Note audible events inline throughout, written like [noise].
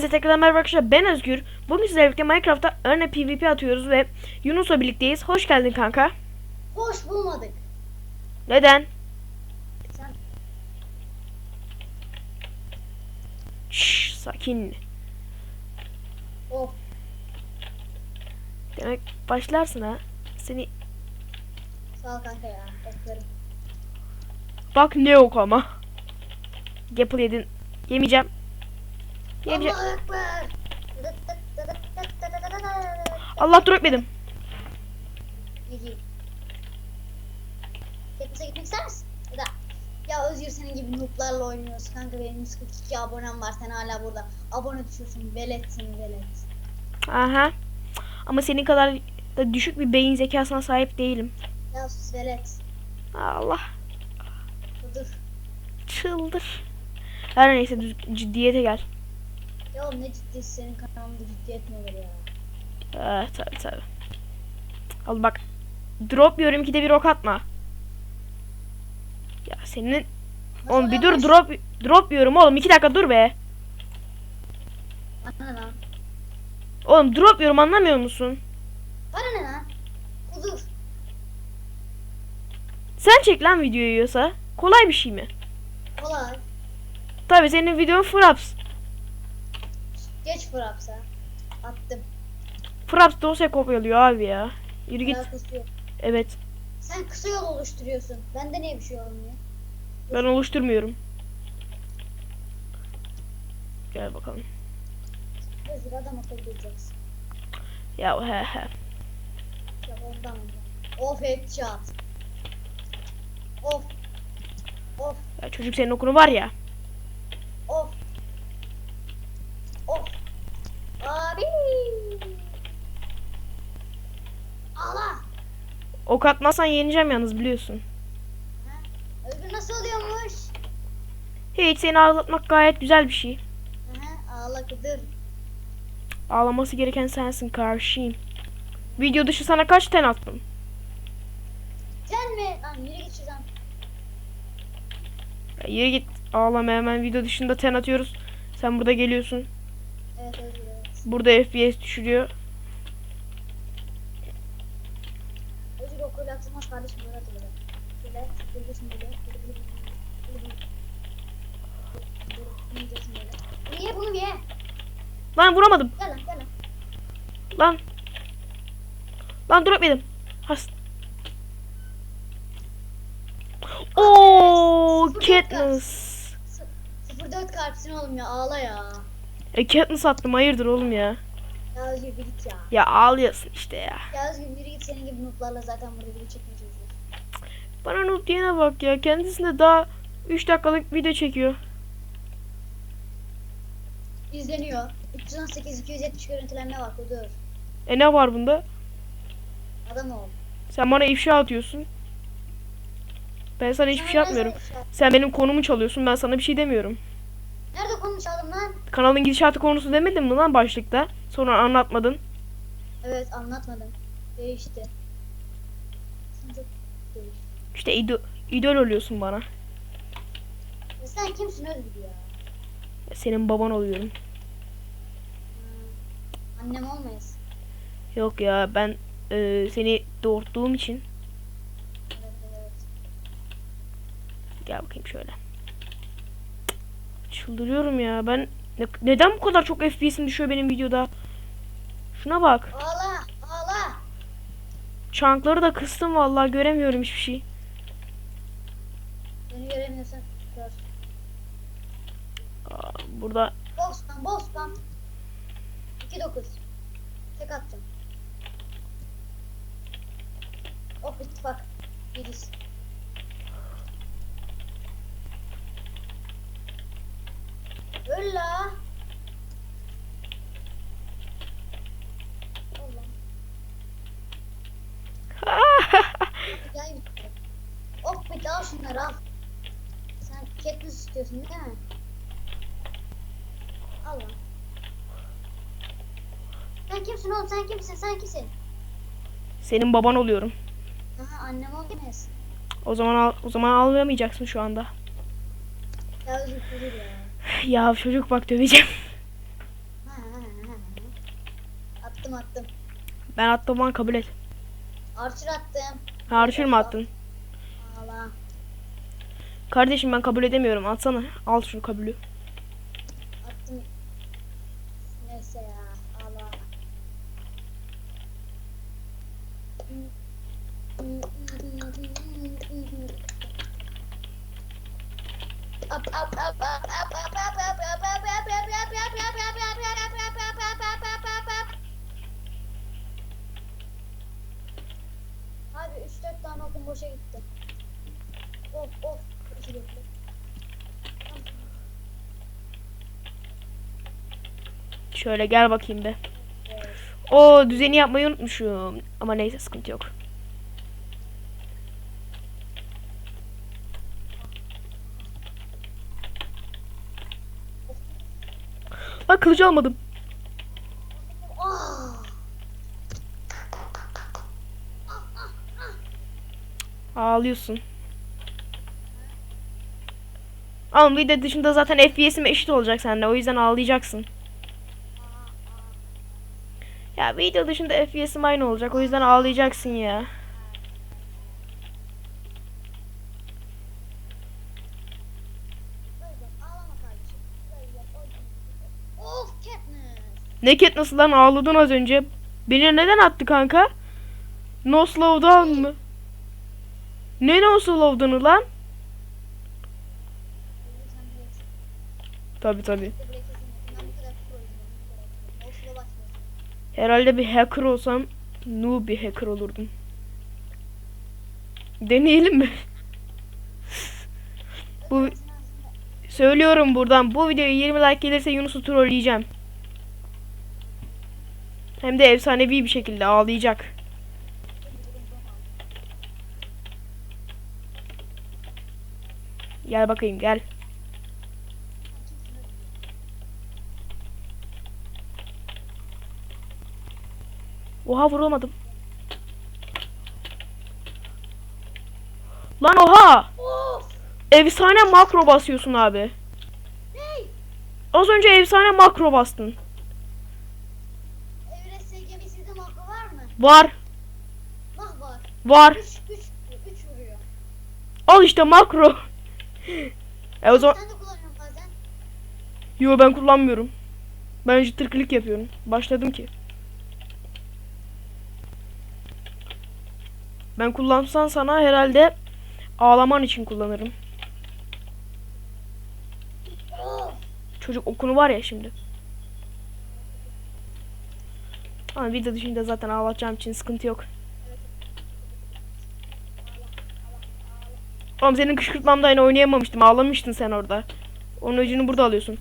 Hepinize tekrardan merhaba arkadaşlar. Ben Özgür. Bugün sizlerle birlikte Minecraft'ta örne PvP atıyoruz ve Yunus'la birlikteyiz. Hoş geldin kanka. Hoş bulmadık. Neden? Sen Şşş sakin. of Demek başlarsın ha. Seni sağ ol kanka ya. Beklerim. bak ne yok ama. Apple yedin. Yemeyeceğim. Ekber. [laughs] Allah dur etmedim. Teknise gitmek ister misin? Da ya Özgür senin gibi nooblarla oynuyoruz. Kanka benim 142 abonem var. Sen hala burada. Abone düşüyorsun. Veletsin velet. Aha. Ama senin kadar da düşük bir beyin zekasına sahip değilim. Ya sus velet. Allah. Dur. Çıldır. Her neyse ciddiyete gel. Ya oğlum ne ciddi senin kanalında ciddiyet mi olur ya? Ah, tabii tabii. Al bak. Drop yiyorum ki de bir ok atma. Ya senin Nasıl oğlum bir dur drop drop yiyorum oğlum iki dakika dur be. Bana lan? Oğlum drop yiyorum anlamıyor musun? Bana ne lan? Kudur. Sen çek lan videoyu yiyorsa. Kolay bir şey mi? Kolay. Tabii senin videon Fraps. Geç Fraps'a. Attım. Fraps dosya kopyalıyor abi ya. Yürü git. Evet. Sen kısa yol oluşturuyorsun. Bende niye bir şey olmuyor? Ben oluşturmuyorum. Gel bakalım. Özür adam akıllı diyeceksin. Ya he he. Ya ondan ondan. Of headshot. Of. Of. Ya çocuk senin okunu var ya. Of. Of. Abi. Allah. Ok atmazsan yeneceğim yalnız biliyorsun. Özgür nasıl oluyormuş? Hiç seni ağlatmak gayet güzel bir şey. Aha, ağla kıdır. Ağlaması gereken sensin karşıyım. Video dışı sana kaç ten attım? Sen mi? Lan yürü git şuradan. Ya yürü git. Ağlama hemen video dışında ten atıyoruz. Sen burada geliyorsun. Evet evet. Burada FPS düşürüyor. Kardeşim böyle atılır. Şöyle böyle. Bunu ye bunu ye. Lan vuramadım. Gel lan gel lan. Lan. Lan dur etmedim. Has. Oo, Katniss. S- 04 kalpsin oğlum ya ağla ya. E Katniss attım hayırdır oğlum ya. Ya Özgür bir git ya. Ya ağlıyorsun işte ya. Ya Özgür biri git senin gibi nooblarla zaten burada video çekmeye çalışıyoruz. Bana noob diyene bak ya. Kendisinde daha 3 dakikalık video çekiyor. İzleniyor. 318 270 görüntülenme var kudur. E ne var bunda? Adam ol. Sen bana ifşa atıyorsun. Ben sana hiçbir şey yapmıyorum. Sen benim konumu çalıyorsun. Ben sana bir şey demiyorum. Nerede konuşalım lan? Kanalın gidişatı konusu demedin mi lan başlıkta? Sonra anlatmadın. Evet anlatmadım. Değişti. Çok değişti. İşte idol, idol oluyorsun bana. Ya sen kimsin Özgür ya? Senin baban oluyorum. Ha. Annem olmayız. Yok ya ben e, seni doğurttuğum için. Evet evet. Gel bakayım şöyle. Çıldırıyorum ya. Ben ne- neden bu kadar çok FPS'im düşüyor benim videoda? Şuna bak. Ağla ağla. Çankları da kıstım vallahi göremiyorum hiçbir şey. Beni göremiyorsan gör. Aa, burada bol spam. 2-9. Tek atacağım. Oh ittifak. Biriz. Öl la. Yukarı. Oh bir al şunları al. Sen Katniss istiyorsun değil mi? Al lan. Sen kimsin oğlum sen kimsin sen kimsin? senin baban oluyorum. Aha annem olmayız. O zaman al, o zaman almayacaksın şu anda. Ya özür dilerim ya. Ya çocuk bak döveceğim. attım attım. Ben attım lan kabul et. Archer attım. Archer mı attın? Allah. Kardeşim ben kabul edemiyorum. Atsana. Al şu kabulü. Attım. Neyse ya. Allah. Abi 3-4 tane okum boşa gitti. Of of. Şöyle gel bakayım be. O düzeni yapmayı unutmuşum. Ama neyse sıkıntı yok. Kılıcı almadım. Ağlıyorsun. Oğlum video dışında zaten FPS'im eşit olacak seninle. O yüzden ağlayacaksın. Ya video dışında FPS'im aynı olacak. O yüzden ağlayacaksın ya. Böyle ağlama kardeşim. Böyle oy. Of Katniss. Ne Katniss lan ağladın az önce. Beni neden attı kanka? No slow mı? Ne no slow lan? Tabi tabi. Herhalde bir hacker olsam noob bir hacker olurdum. Deneyelim mi? [laughs] Bu söylüyorum buradan. Bu videoya 20 like gelirse Yunus'u trolleyeceğim. Hem de efsanevi bir şekilde ağlayacak. Gel bakayım gel. Oha vuramadım. Lan oha! Of! Efsane makro basıyorsun abi. Hey! Az önce efsane makro bastın. Var? Var, var. var. 3 3 3 vuruyor. Al işte makro. E o zaman Sen de kullanıyorsun bazen. yo ben kullanmıyorum. Ben jitter click yapıyorum. Başladım ki. Ben kullansan sana herhalde ağlaman için kullanırım. Çocuk okunu var ya şimdi. Ama video dışında zaten ağlatacağım için sıkıntı yok. Oğlum senin kışkırtmamda aynı oynayamamıştım. Ağlamıştın sen orada. Onun öcünü burada alıyorsun.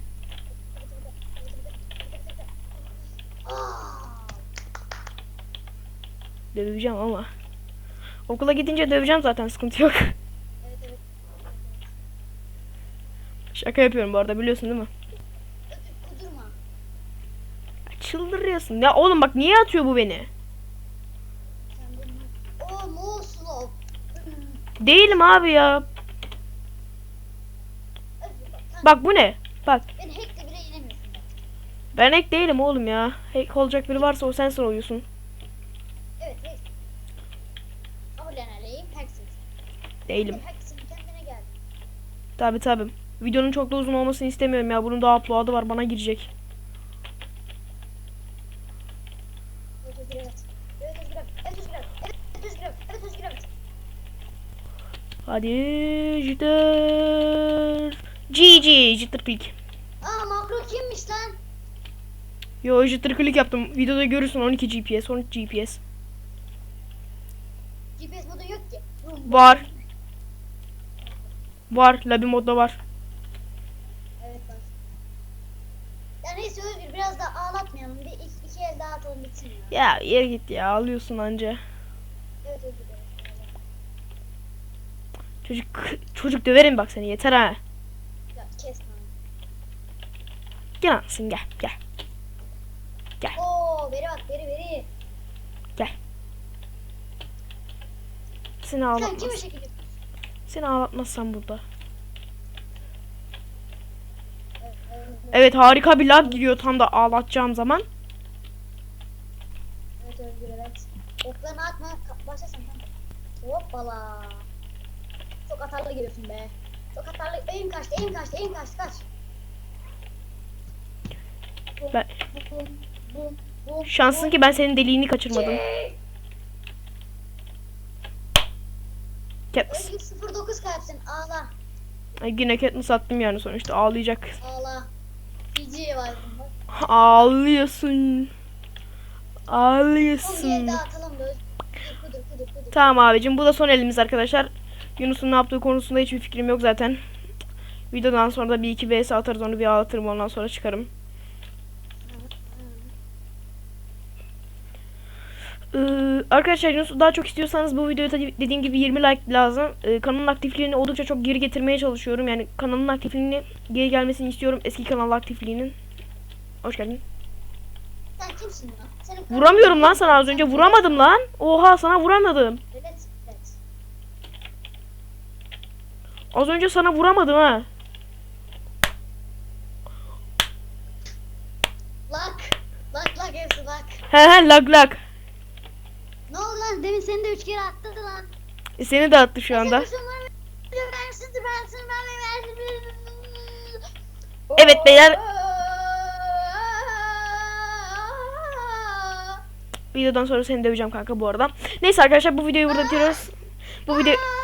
Döveceğim ama. Okula gidince döveceğim zaten sıkıntı yok. [laughs] Şaka yapıyorum bu arada biliyorsun değil mi? Çıldırıyorsun. Ya oğlum bak niye atıyor bu beni? Değilim abi ya. Bak bu ne? Bak ben hack değilim oğlum ya. Hack olacak biri varsa o sensin oluyorsun. Evet. Değilim. Hacksin. Tabi tabi. Videonun çok da uzun olmasını istemiyorum ya. Bunun daha upload'ı var bana girecek. Evet Özgür evet. Evet Özgür evet. Evet Özgür evet. Evet Özgür evet. Evet Özgür evet. Hadi jitter. GG jitter click. Aa makro kimmiş lan? Yo jitter click yaptım. Videoda görürsün 12 GPS 13 GPS. GPS modu yok ki. Var. Var. Labi modda var. Evet var. Ya neyse Özgür biraz daha ağlatmayalım. Bir iki, iki el daha atalım bitsin ya. Ya yer git ya ağlıyorsun anca. Evet Özgür evet. Çocuk çocuk döverim bak seni yeter ha. Ya kes lan. Gel ansın gel gel. Oo veri bak veri veri. Seni Sen kime ağlatmaz. Seni ağlatmazsam burada. Evet, evet, evet. Evet harika bir lag giriyor tam da ağlatacağım zaman. Özgür evet. Oklarını atma. Ka- Başla sen kanka. Hoppala. Çok atarlı geliyorsun be. Çok atarlı. Eğim kaçtı, eğim kaçtı, eğim kaçtı. Kaç. Ben- bum, bum, bum, Şansın bum. ki ben senin deliğini kaçırmadım. Katniss. Özgür 09 kalpsin. Ağla. Ay, Yine Katniss attım yani sonuçta ağlayacak. Ağla. Fiji var. Bak. Ağlıyorsun. Ağlıyorsun. Tamam abicim bu da son elimiz arkadaşlar. Yunus'un ne yaptığı konusunda hiçbir fikrim yok zaten. Videodan sonra da bir iki vs atarız onu bir ağlatırım ondan sonra çıkarım. Ee, arkadaşlar Yunus'u daha çok istiyorsanız bu videoya dediğim gibi 20 like lazım. Ee, kanalın aktifliğini oldukça çok geri getirmeye çalışıyorum. Yani kanalın aktifliğini geri gelmesini istiyorum. Eski kanal aktifliğinin. Hoş geldin. Sen kimsin lan? Vuramıyorum lan sana az önce. Vuramadım lan. Oha sana vuramadım. Evet, evet. Az önce sana vuramadım ha. Lak. Lak lak hepsi lak. He he lag lag. Ne oldu lan? Demin seni de üç kere attı lan. E, seni de attı şu anda. Evet beyler. Videodan sonra seni döveceğim kanka bu arada. Neyse arkadaşlar bu videoyu burada bitiriyoruz. Bu video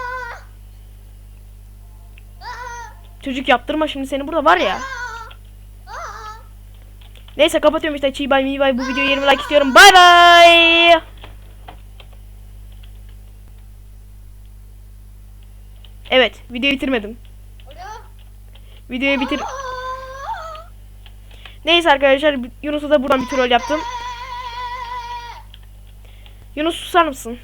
çocuk yaptırma şimdi seni burada var ya. Neyse kapatıyorum işte. Çiğ bay mi bay bu videoya 20 like istiyorum. Bay bay. Evet videoyu bitirmedim. Videoyu bitir. Neyse arkadaşlar Yunus'a da buradan bir troll yaptım. Yunus susar mısın?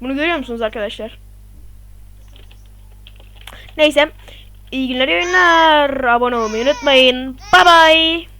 Bunu görüyor musunuz arkadaşlar? Neyse. İyi günler, iyi günler. Abone olmayı unutmayın. Bye bye.